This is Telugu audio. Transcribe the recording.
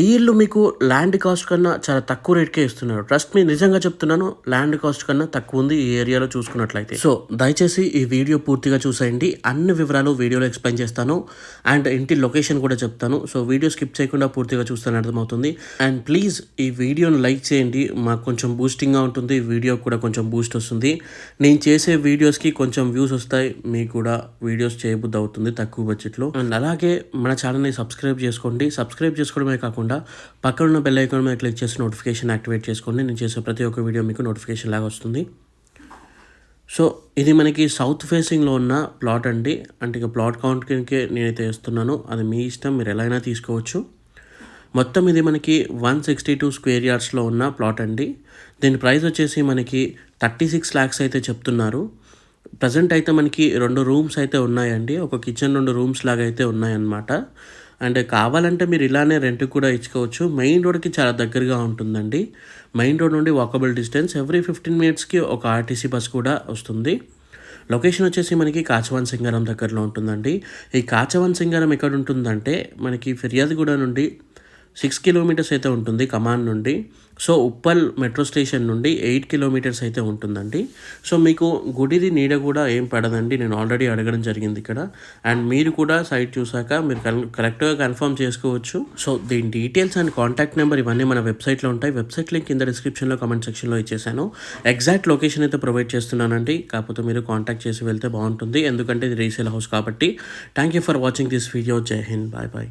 ఈ ఇల్లు మీకు ల్యాండ్ కాస్ట్ కన్నా చాలా తక్కువ రేట్కే ఇస్తున్నారు. ట్రస్ట్ మీ నిజంగా చెప్తున్నాను ల్యాండ్ కాస్ట్ కన్నా తక్కువ ఉంది ఈ ఏరియాలో చూసుకున్నట్లయితే. సో దయచేసి ఈ వీడియో పూర్తిగా చూసేయండి. అన్ని వివరాలు వీడియోలో ఎక్స్ప్లెయిన్ చేస్తాను. అండ్ ఇంటి లొకేషన్ కూడా చెప్తాను. సో వీడియో స్కిప్ చేయకుండా పూర్తిగా చూస్తాను అర్థమవుతుంది. అండ్ ప్లీజ్ ఈ వీడియోను లైక్ చేయండి. మాకు కొంచెం బూస్టింగ్గా ఉంటుంది. వీడియో కూడా కొంచెం బూస్ట్ వస్తుంది. నేను చేసే వీడియోస్కి కొంచెం వ్యూస్ వస్తాయి. మీకు కూడా వీడియోస్ చేయబుద్ధి అవుతుంది తక్కువ బడ్జెట్లో అండ్ అలాగే మన ఛానల్ని సబ్స్క్రైబ్ చేసుకోండి. సబ్స్క్రైబ్ చేసుకోవడమే కాకుండా పక్కనున్న బెల్ ఐకాన్ మీద క్లిక్ చేసి నోటిఫికేషన్ యాక్టివేట్ చేసుకోండి. నేను చేసే ప్రతి ఒక్క వీడియో మీకు నోటిఫికేషన్ లాగా వస్తుంది. సో ఇది మనకి సౌత్ ఫేసింగ్లో ఉన్న ప్లాట్ అండి. అంటే ఇక ప్లాట్ కౌంట్కి నేనైతే వేస్తున్నాను. అది మీ ఇష్టం మీరు ఎలా అయినా తీసుకోవచ్చు. మొత్తం ఇది మనకి వన్ సిక్స్టీ టూ స్క్వేర్ యార్డ్స్లో ఉన్న ప్లాట్ అండి. దీని ప్రైస్ వచ్చేసి మనకి థర్టీ సిక్స్ ల్యాక్స్ అయితే చెప్తున్నారు. ప్రజెంట్ అయితే మనకి రెండు రూమ్స్ అయితే ఉన్నాయండి. ఒక కిచెన్ రెండు రూమ్స్ లాగా అయితే ఉన్నాయన్నమాట. అండ్ కావాలంటే మీరు ఇలానే రెంట్ కూడా ఇచ్చుకోవచ్చు. మెయిన్ రోడ్కి చాలా దగ్గరగా ఉంటుందండి. మెయిన్ రోడ్ నుండి వాకబుల్ డిస్టెన్స్ ఎవ్రీ ఫిఫ్టీన్ మినిట్స్కి ఒక ఆర్టీసీ బస్ కూడా వస్తుంది. లొకేషన్ వచ్చేసి మనకి కాచవాన్ సింగారం దగ్గరలో ఉంటుందండి. ఈ కాచవాన్ సింగారం ఎక్కడ ఉంటుందంటే మనకి ఫిర్యాదుగూడ నుండి సిక్స్ కిలోమీటర్స్ అయితే ఉంటుంది కమాన్ నుండి. సో ఉప్పల్ మెట్రో స్టేషన్ నుండి ఎయిట్ కిలోమీటర్స్ అయితే ఉంటుందండి. సో మీకు గుడిది నీడ కూడా ఏం పడదండి. నేను ఆల్రెడీ అడగడం జరిగింది ఇక్కడ. అండ్ మీరు కూడా సైట్ చూసాక మీరు కన్ కరెక్ట్గా కన్ఫర్మ్ చేసుకోవచ్చు. సో దీని డీటెయిల్స్ అండ్ కాంటాక్ట్ నెంబర్ ఇవన్నీ మన వెబ్సైట్లో ఉంటాయి. వెబ్సైట్ లింక్ కింద డిస్క్రిప్షన్లో కమెంట్ సెక్షన్లో ఇచ్చేసాను. ఎగ్జాక్ట్ లొకేషన్ అయితే ప్రొవైడ్ చేస్తున్నానండి. కాకపోతే మీరు కాంటాక్ట్ చేసి వెళ్తే బాగుంటుంది. ఎందుకంటే ఇది రీసేల్ హౌస్ కాబట్టి. Thank you for watching this video. Jai Hind. Bye bye.